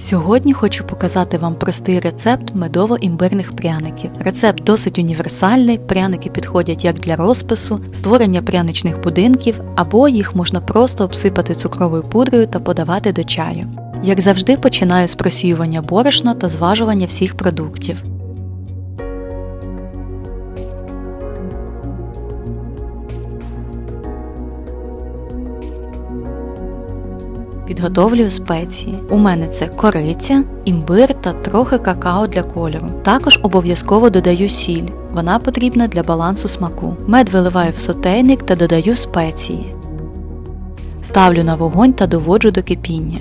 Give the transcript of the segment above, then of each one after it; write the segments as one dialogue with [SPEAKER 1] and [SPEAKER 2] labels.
[SPEAKER 1] Сьогодні хочу показати вам простий рецепт медово-імбирних пряників. Рецепт досить універсальний, пряники підходять як для розпису, створення пряничних будинків, або їх можна просто обсипати цукровою пудрою та подавати до чаю. Як завжди, починаю з просіювання борошна та зважування всіх продуктів. Підготовлюю спеції. У мене це кориця, імбир та трохи какао для кольору. Також обов'язково додаю сіль. Вона потрібна для балансу смаку. Мед виливаю в сотейник та додаю спеції. Ставлю на вогонь та доводжу до кипіння.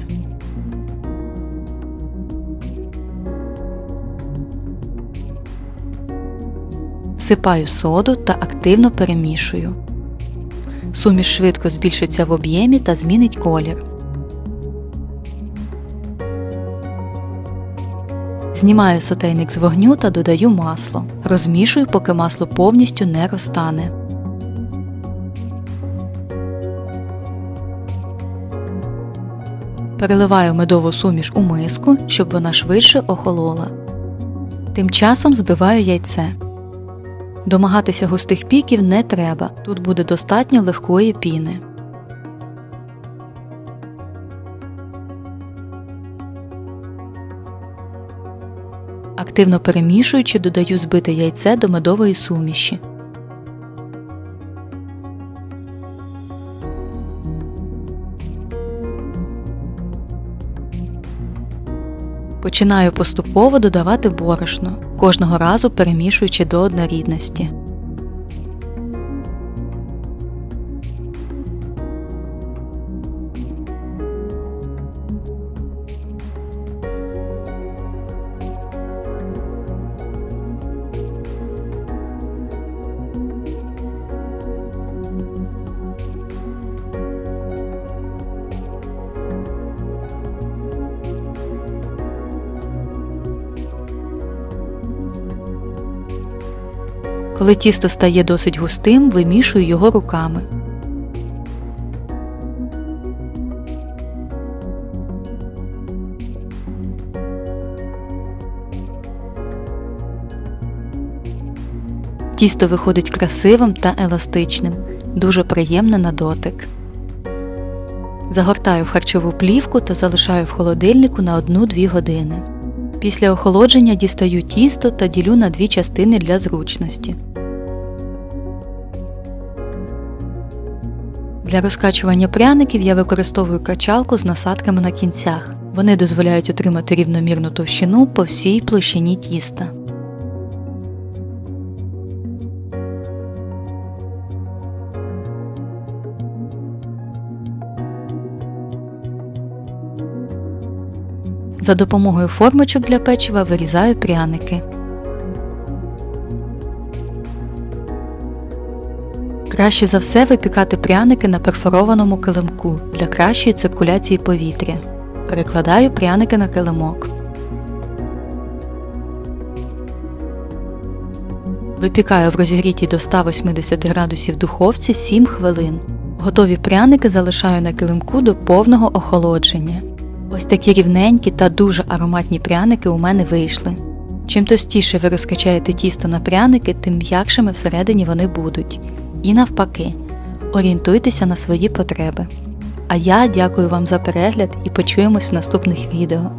[SPEAKER 1] Всипаю соду та активно перемішую. Суміш швидко збільшиться в об'ємі та змінить колір. Знімаю сотейник з вогню та додаю масло. Розмішую, поки масло повністю не розтане. Переливаю медову суміш у миску, щоб вона швидше охолола. Тим часом збиваю яйце. Домагатися густих піків не треба. Тут буде достатньо легкої піни. Активно перемішуючи, додаю збите яйце до медової суміші. Починаю поступово додавати борошно, кожного разу перемішуючи до однорідності. Коли тісто стає досить густим, вимішую його руками. Тісто виходить красивим та еластичним, дуже приємне на дотик. Загортаю в харчову плівку та залишаю в холодильнику на 1-2 години. Після охолодження дістаю тісто та ділю на дві частини для зручності. Для розкачування пряників я використовую качалку з насадками на кінцях. Вони дозволяють отримати рівномірну товщину по всій площині тіста. За допомогою формочок для печива вирізаю пряники. Краще за все випікати пряники на перфорованому килимку для кращої циркуляції повітря. Перекладаю пряники на килимок. Випікаю в розігрітій до 180 градусів духовці 7 хвилин. Готові пряники залишаю на килимку до повного охолодження. Ось такі рівненькі та дуже ароматні пряники у мене вийшли. Чим тостіше ви розкачаєте тісто на пряники, тим м'якшими всередині вони будуть. І навпаки, орієнтуйтеся на свої потреби. А я дякую вам за перегляд і почуємось в наступних відео.